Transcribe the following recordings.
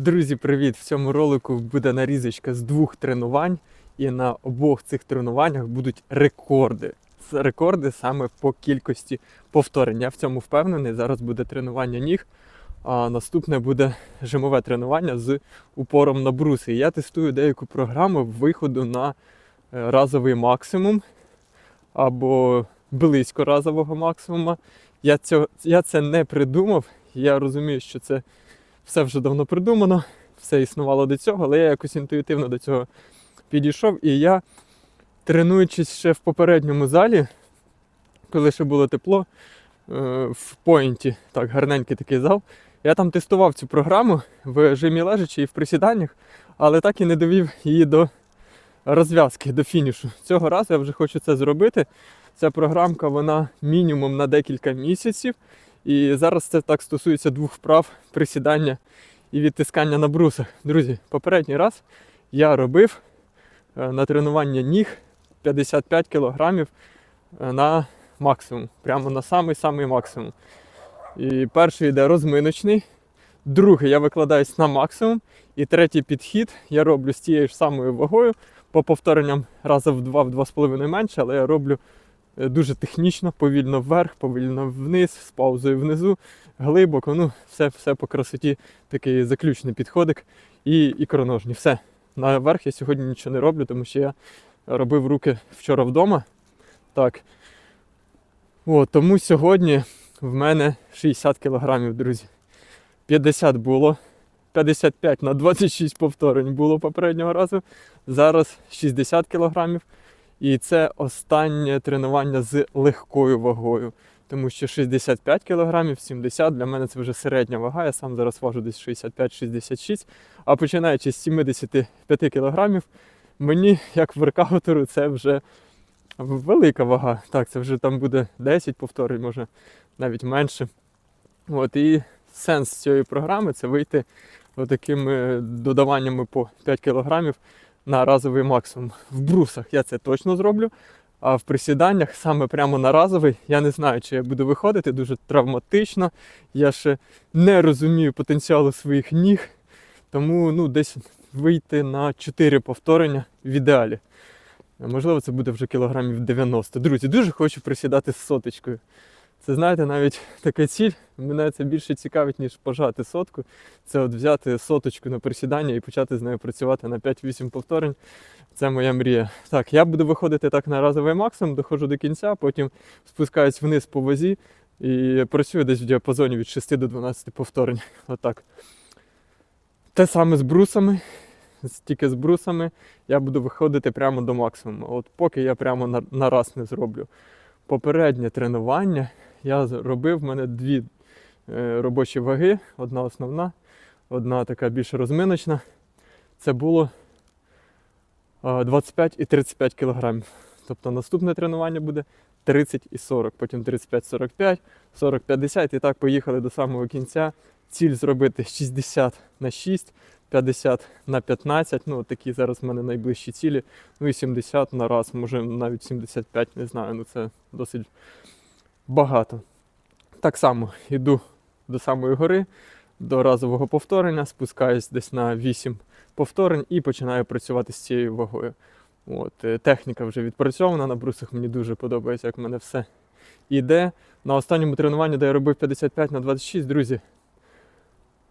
Друзі, привіт! В цьому ролику буде нарізочка з двох тренувань, і на обох цих тренуваннях будуть рекорди. Це рекорди саме по кількості повторень. Я в цьому впевнений. Зараз буде тренування ніг, а наступне буде жимове тренування з упором на бруси. Я тестую деяку програму виходу на е, разовий максимум або близько разового максимуму. Я, цього, я це не придумав. Я розумію, що це все вже давно придумано, все існувало до цього, але я якось інтуїтивно до цього підійшов. І я, тренуючись ще в попередньому залі, коли ще було тепло, е, в поінті, так, гарненький такий зал, я там тестував цю програму в жимі лежачі і в присіданнях, але так і не довів її до розв'язки, до фінішу. Цього разу я вже хочу це зробити. Ця програмка вона мінімум на декілька місяців. І зараз це так стосується двох вправ присідання і відтискання на брусах. Друзі, попередній раз я робив е, на тренування ніг 55 кг на максимум, прямо на самий-самий максимум. І перший йде розминочний, другий я викладаюсь на максимум, і третій підхід я роблю з тією ж самою вагою по повторенням раза в два, в два з половиною менше, але я роблю е, дуже технічно, повільно вверх, повільно вниз, з паузою внизу, глибоко. Ну, все, все по красоті, такий заключний підходик і ікроножні. Все. Наверх я сьогодні нічого не роблю, тому що я робив руки вчора вдома. Так. О, тому сьогодні в мене 60 кілограмів, друзі. 50 було. 55 на 26 повторень було попереднього разу. Зараз 60 кілограмів. І це останнє тренування з легкою вагою. Тому що 65 кг, 70 для мене це вже середня вага. Я сам зараз важу десь 65-66. А починаючи з 75 кг, мені, як воркаутеру, це вже велика вага. Так, це вже там буде 10 повторень, може навіть менше. От, і сенс цієї програми це вийти такими додаваннями по 5 кг на разовий максимум. В брусах я це точно зроблю. А в присіданнях саме прямо на разовий, я не знаю, чи я буду виходити дуже травматично. Я ще не розумію потенціалу своїх ніг. Тому ну, десь вийти на 4 повторення в ідеалі. Можливо, це буде вже кілограмів 90. Друзі, дуже хочу присідати з соточкою. Це, знаєте, навіть така ціль. Мене це більше цікавить, ніж пожати сотку. Це от взяти соточку на присідання і почати з нею працювати на 5-8 повторень. Це моя мрія. Так, я буду виходити так на разовий максимум, доходжу до кінця, потім спускаюсь вниз по вазі і працюю десь в діапазоні від 6 до 12 повторень. Отак. Те саме з брусами. Тільки з брусами я буду виходити прямо до максимуму. От поки я прямо на, на раз не зроблю. Попереднє тренування я робив в мене дві е, робочі ваги, одна основна, одна така більш розминочна. Це було 25 і 35 кілограмів. Тобто наступне тренування буде 30 і 40, потім 35-45, 40-50 і так поїхали до самого кінця. Ціль зробити 60 на 6, 50 на 15. Ну, такі зараз в мене найближчі цілі. Ну і 70 на раз, може навіть 75, не знаю. Ну це досить багато. Так само йду до самої гори, до разового повторення, спускаюсь десь на 8 повторень і починаю працювати з цією вагою. От, е, Техніка вже відпрацьована на брусах, мені дуже подобається, як в мене все іде. На останньому тренуванні, де я робив 55 на 26, друзі,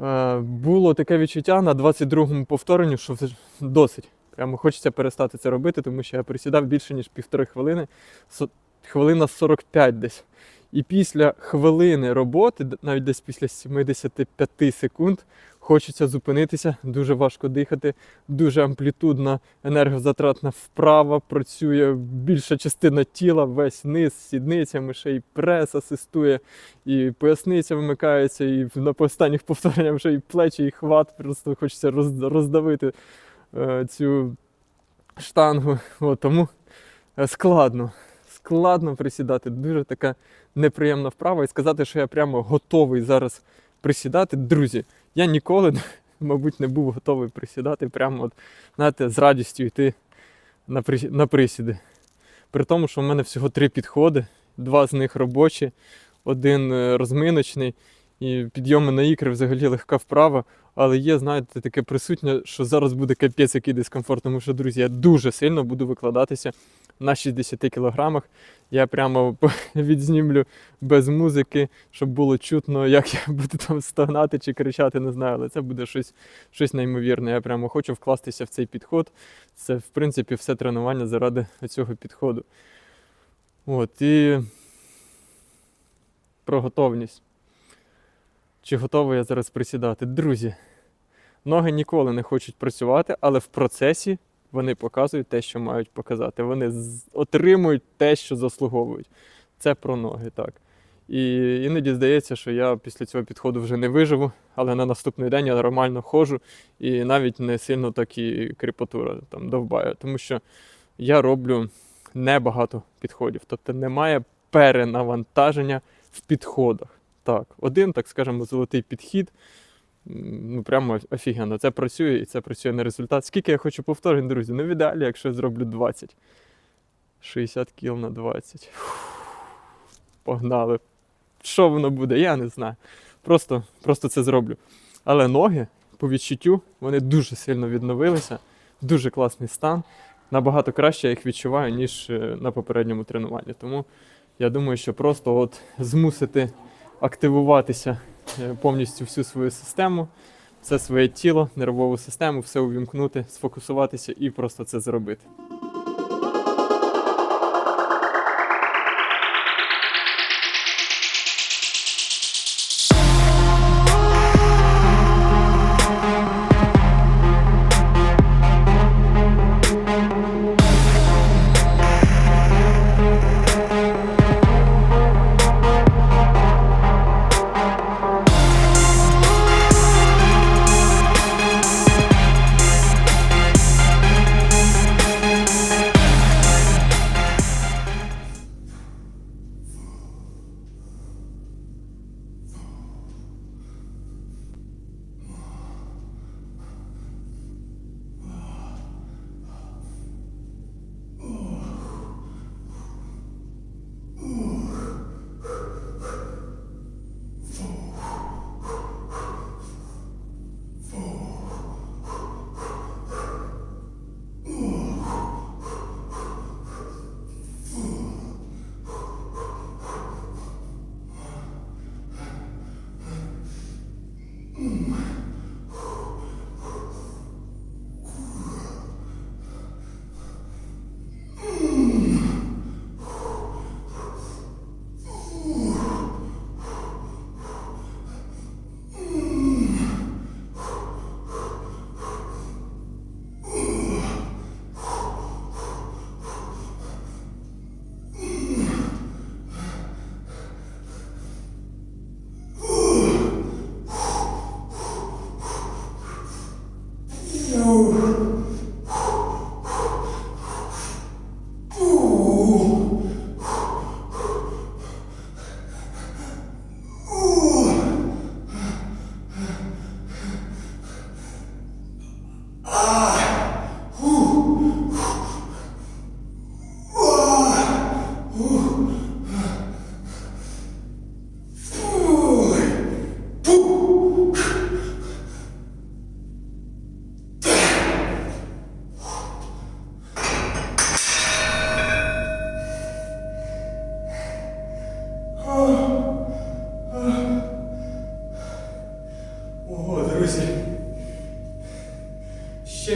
е, було таке відчуття на 22-му повторенню, що вже досить. Прямо хочеться перестати це робити, тому що я присідав більше, ніж півтори хвилини, хвилина 45 десь. І після хвилини роботи, навіть десь після 75 секунд, хочеться зупинитися, дуже важко дихати, дуже амплітудна, енергозатратна вправа, працює більша частина тіла, весь низ сідницями, ще й прес асистує, і поясниця вимикається, і на останніх повтореннях вже і плечі, і хват, просто хочеться роздавити е, цю штангу. От, тому е, складно. Складно присідати, дуже така неприємна вправа. І сказати, що я прямо готовий зараз присідати. Друзі, я ніколи, мабуть, не був готовий присідати, прямо от, знаєте, з радістю йти на, при... на присіди. При тому, що в мене всього три підходи, два з них робочі, один е, розминочний. І підйоми на ікри взагалі легка вправа. Але є, знаєте, таке присутнє, що зараз буде капець який дискомфорт. Тому що, друзі, я дуже сильно буду викладатися на 60 кілограмах. Я прямо відзнімлю без музики, щоб було чутно, як я буду там стогнати чи кричати, не знаю, але це буде щось, щось неймовірне. Я прямо хочу вкластися в цей підход. Це, в принципі, все тренування заради цього підходу. От, і про готовність. Чи готовий я зараз присідати? Друзі, ноги ніколи не хочуть працювати, але в процесі вони показують те, що мають показати. Вони отримують те, що заслуговують. Це про ноги, так. І іноді здається, що я після цього підходу вже не виживу, але на наступний день я нормально ходжу і навіть не сильно так і кріпатура там довбає, тому що я роблю небагато підходів. Тобто немає перенавантаження в підходах. Так, один, так скажемо, золотий підхід. Ну, прямо офігенно. Це працює і це працює на результат. Скільки я хочу повторень, друзі? Ну, в ідеалі, якщо я зроблю 20. 60 кіл на 20. Фух, Погнали. Що воно буде, я не знаю. Просто, просто це зроблю. Але ноги, по відчуттю, вони дуже сильно відновилися. Дуже класний стан. Набагато краще я їх відчуваю, ніж е, на попередньому тренуванні. Тому я думаю, що просто от змусити активуватися е, повністю всю свою систему, все своє тіло, нервову систему, все увімкнути, сфокусуватися і просто це зробити.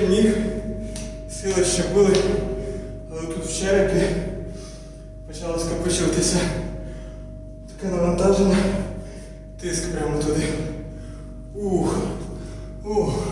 Ще ніг, сили ще були, але тут в черепі почало скопичуватися таке навантаження, тиск прямо туди. Ух, ух.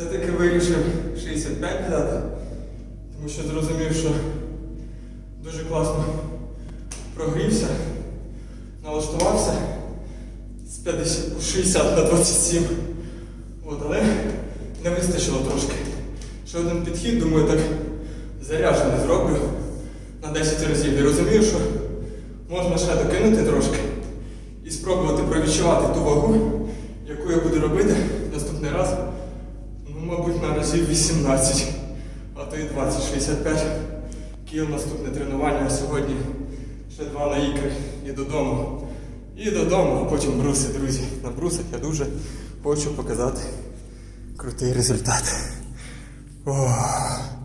Все-таки вирішив 65 взяти, тому що зрозумів, що налаштувався з 50, 60 на 27. От, але не вистачило трошки. Ще один підхід, думаю, так заряджений зроблю на 10 разів. І розумію, що можна ще докинути трошки і спробувати провідчувати ту вагу, яку я буду робити наступний раз. Ну, мабуть, на разів 18, а то і 20, 65 кіл наступне тренування, сьогодні ще два на ікри і додому. І додому, а потім бруси, друзі. На брусах я дуже хочу показати крутий результат. Ох.